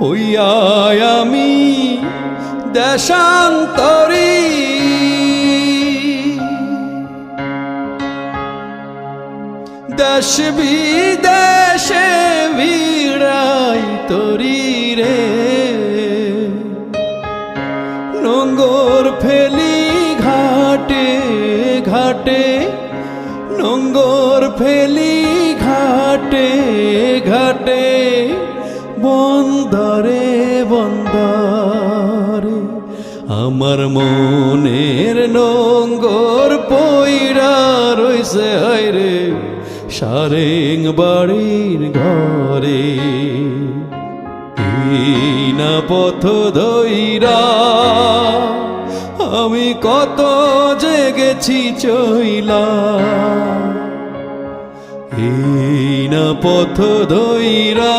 হইয়ায় আমি দেশান্তরী। দেশ বিদেশে ভিড়াই তরি রে। নোঙ্গর ফেলি ঘাটে ঘাটে, নোঙ্গর ফেলি ঘাটে ঘাটে। বন্দরে বন্দরে। আমার মনের নোঙ্গর পইরা রইছে হায়রে সারেং বাড়ির ঘরে। না পথ ধইরা আমি কত জেগেছি চইলা। এই না পথ ধইরা